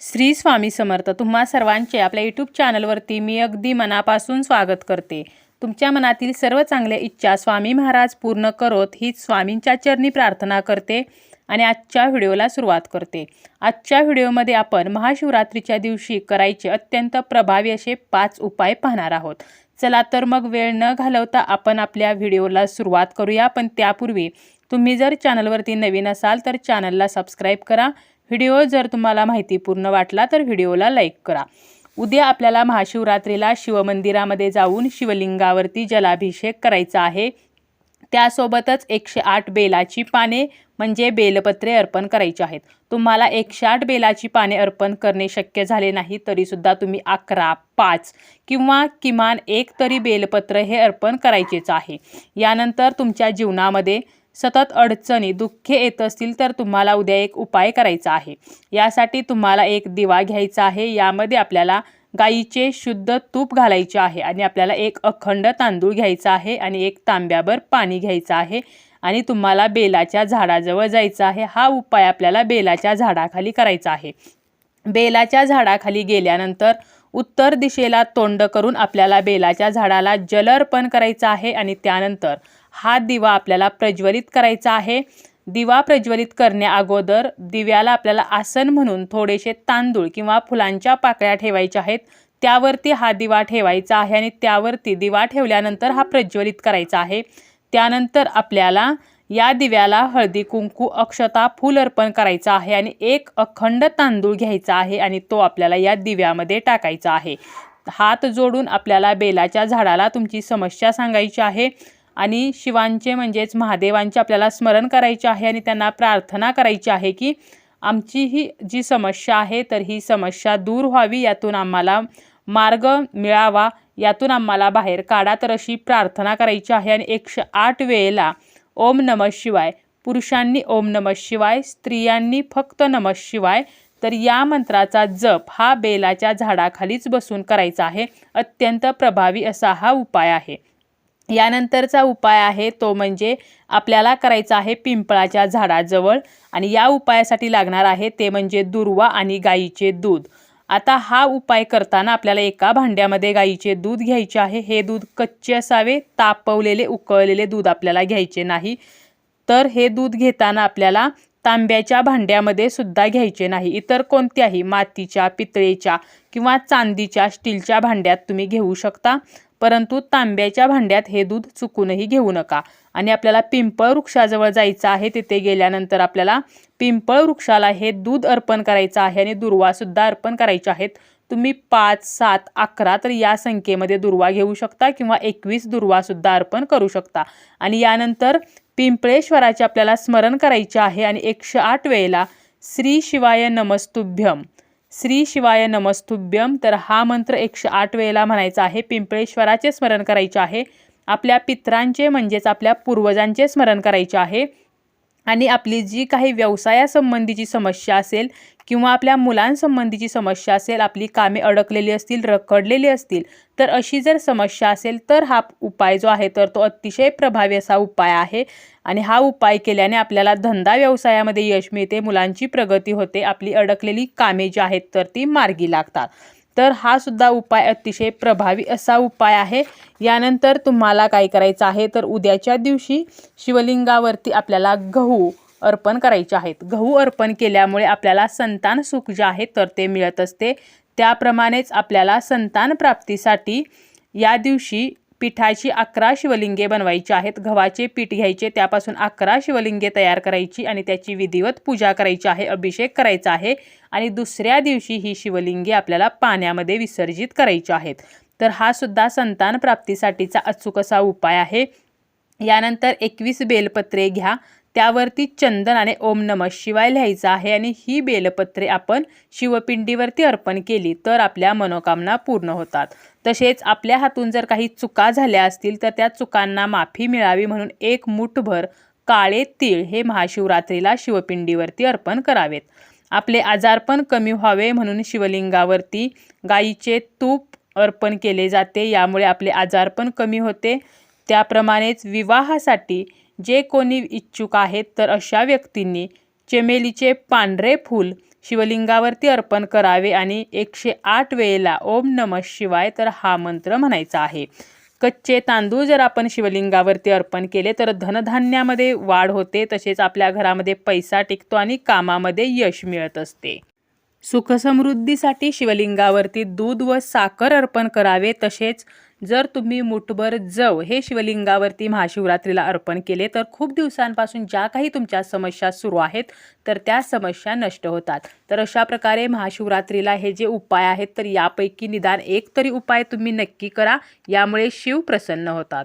श्री स्वामी समर्थ तुम्हा सर्वांचे आपल्या यूट्यूब चॅनलवरती मी अगदी मनापासून स्वागत करते. तुमच्या मनातील सर्व चांगल्या इच्छा स्वामी महाराज पूर्ण करोत हीच स्वामींच्या चरणी प्रार्थना करते आणि आजच्या व्हिडिओला सुरुवात करते. आजच्या व्हिडिओमध्ये आपण महाशिवरात्रीच्या दिवशी करायचे अत्यंत प्रभावी असे पाच उपाय पाहणार आहोत. चला तर मग वेळ न घालवता आपण आपल्या व्हिडिओला सुरुवात करूया पण त्यापूर्वी तुम्ही जर चॅनलवरती नवीन असाल तर चॅनलला सबस्क्राईब करा. व्हिडिओ जर तुम्हाला माहितीपूर्ण वाटला तर व्हिडिओला लाईक करा. उद्या आपल्याला महाशिवरात्रीला शिवमंदिरामध्ये जाऊन शिवलिंगावरती जलाभिषेक करायचा आहे. त्यासोबतच एकशे आठ बेलाची पाने म्हणजे बेलपत्रे अर्पण करायची आहेत. तुम्हाला एकशे आठ बेलाची पाने अर्पण करणे शक्य झाले नाही तरीसुद्धा तुम्ही अकरा पाच किंवा किमान एक तरी बेलपत्र हे अर्पण करायचेच आहे. यानंतर तुमच्या जीवनामध्ये सतत अडचणी दुःखे येत असतील तर तुम्हाला उद्या एक उपाय करायचा आहे. यासाठी तुम्हाला एक दिवा घ्यायचा आहे. यामध्ये आपल्याला गाईचे शुद्ध तूप घालायचे आहे आणि आपल्याला एक अखंड तांदूळ घ्यायचा आहे आणि एक तांब्याभर पाणी घ्यायचं आहे आणि तुम्हाला बेलाच्या झाडाजवळ जायचं आहे. हा उपाय आपल्याला बेलाच्या झाडाखाली करायचा आहे. बेलाच्या झाडाखाली गेल्यानंतर उत्तर दिशेला तोंड करून आपल्याला बेलाच्या झाडाला जलर्पण करायचं आहे आणि त्यानंतर हा दिवा आपल्याला प्रज्वलित करायचा आहे. दिवा प्रज्वलित करण्या अगोदर दिव्याला आपल्याला आसन म्हणून थोडेसे तांदूळ किंवा फुलांच्या पाकळ्या ठेवायच्या आहेत. त्यावरती हा दिवा ठेवायचा आहे आणि त्यावरती दिवा ठेवल्यानंतर हा प्रज्वलित करायचा आहे. त्यानंतर आपल्याला या दिव्याला हळदी कुंकू अक्षता फूल अर्पण करायचं आहे आणि एक अखंड तांदूळ घ्यायचा आहे आणि तो आपल्याला या दिव्यामध्ये टाकायचा आहे. हात जोडून आपल्याला बेलाच्या झाडाला तुमची समस्या सांगायची आहे. आणि शिवांचे म्हणजेच महादेवांचे आपल्याला स्मरण करायचे आहे आणि त्यांना प्रार्थना करायची आहे की आमची ही जी समस्या आहे तर ही समस्या दूर व्हावी यातून आम्हाला मार्ग मिळावा यातून आम्हाला बाहेर काढा तर अशी प्रार्थना करायची आहे. आणि एकशे आठ वेळेला ओम नमः शिवाय पुरुषांनी ओम नमः शिवाय स्त्रियांनी फक्त नमः शिवाय तर या मंत्राचा जप हा बेलाच्या झाडाखालीच बसून करायचा आहे. अत्यंत प्रभावी असा हा उपाय आहे. यानंतरचा उपाय आहे तो म्हणजे आपल्याला करायचा आहे पिंपळाच्या झाडाजवळ आणि या उपायासाठी लागणार आहे ते म्हणजे दुर्वा आणि गाईचे दूध. आता हा उपाय करताना आपल्याला एका भांड्यामध्ये गाईचे दूध घ्यायचे आहे. हे दूध कच्चे असावे तापवलेले उकळलेले दूध आपल्याला घ्यायचे नाही. तर हे दूध घेताना आपल्याला तांब्याच्या भांड्यामध्ये सुद्धा घ्यायचे नाही. इतर कोणत्याही मातीच्या पितळेच्या किंवा चांदीच्या स्टीलच्या भांड्यात तुम्ही घेऊ शकता. परंतु तांब्याच्या भांड्यात हे दूध चुकूनही घेऊ नका. आणि आपल्याला पिंपळ वृक्षाजवळ जायचं आहे तिथे गेल्यानंतर आपल्याला पिंपळ वृक्षाला हे दूध अर्पण करायचं आहे आणि दुर्वासुद्धा अर्पण करायचे आहेत. तुम्ही पाच सात अकरा तर या संख्येमध्ये दुर्वा घेऊ शकता किंवा एकवीस दुर्वासुद्धा अर्पण करू शकता. आणि यानंतर पिंपळेश्वराचे आपल्याला स्मरण करायचे आहे आणि एकशे आठ वेळेला श्री शिवाय नमस्तुभ्यम. श्री शिवाय नमस्तुभ्यम तर हा मंत्र एकशे आठ वेळेला म्हणायचा आहे. पिंपळेश्वराचे स्मरण करायचे आहे. आपल्या पित्रांचे म्हणजेच आपल्या पूर्वजांचे स्मरण करायचे आहे. आणि आपली जी काही व्यवसायासंबंधीची समस्या असेल किंवा आपल्या मुलांसंबंधीची समस्या असेल आपली कामे अडकलेली असतील रखडलेली असतील तर अशी जर समस्या असेल तर हा उपाय जो आहे तर तो अतिशय प्रभावी असा उपाय आहे. आणि हा उपाय केल्याने आपल्याला धंदा व्यवसायामध्ये यश मिळते मुलांची प्रगती होते आपली अडकलेली कामे जी आहेत तर ती मार्गी लागतात. तर हा सुद्धा उपाय अतिशय प्रभावी असा उपाय आहे. यानंतर तुम्हाला काय करायचं आहे तर उद्याच्या दिवशी शिवलिंगावरती आपल्याला गहू अर्पण करायचे आहेत. गहू अर्पण केल्यामुळे आपल्याला संतान सुख जे आहे तर ते मिळत असते. त्याप्रमाणेच आपल्याला संतान प्राप्तीसाठी या दिवशी पिठाची अकरा शिवलिंगे बनवायची आहेत. गव्हाचे पीठ घ्यायचे त्यापासून अकरा शिवलिंगे तयार करायची आणि त्याची विधिवत पूजा करायची आहे अभिषेक करायचा आहे आणि दुसऱ्या दिवशी ही शिवलिंगे आपल्याला पाण्यामध्ये विसर्जित करायची आहेत. तर हा सुद्धा संतान प्राप्तीसाठीचा अचूक असा उपाय आहे. यानंतर एकवीस बेलपत्रे घ्या. त्यावरती चंदन आणि ओम नम शिवाय लिहायचं आहे आणि ही बेलपत्रे आपण शिवपिंडीवरती अर्पण केली तर आपल्या मनोकामना पूर्ण होतात. तसेच आपल्या हातून जर काही चुका झाल्या असतील तर त्या चुकांना माफी मिळावी म्हणून एक मुठभर काळे तीळ हे महाशिवरात्रीला शिवपिंडीवरती अर्पण करावेत. आपले आजारपण कमी व्हावे म्हणून शिवलिंगावरती गाईचे तूप अर्पण केले जाते. यामुळे आपले आजारपण कमी होते. त्याप्रमाणेच विवाहासाठी जे कोणी इच्छुक आहेत तर अशा व्यक्तींनी चमेलीचे पांढरे फूल शिवलिंगावरती अर्पण करावे आणि एकशे आठ वेळेला ओम नम शिवाय तर हा मंत्र म्हणायचा आहे. कच्चे तांदूळ जर आपण शिवलिंगावरती अर्पण केले तर धनधान्यामध्ये वाढ होते तसेच आपल्या घरामध्ये पैसा टिकतो आणि कामामध्ये यश मिळत असते. सुखसमृद्धीसाठी शिवलिंगावरती दूध व साखर अर्पण करावे तसेच जर तुम्ही मुठभर जव हे शिवलिंगावरती महाशिवरात्रीला अर्पण केले तर खूप दिवसांपासून ज्या काही तुमच्या समस्या सुरू आहेत तर त्या समस्या नष्ट होतात. तर अशा प्रकारे महाशिवरात्रीला हे जे उपाय आहेत तर यापैकी निदान एक तरी उपाय तुम्ही नक्की करा यामुळे शिव प्रसन्न होतात.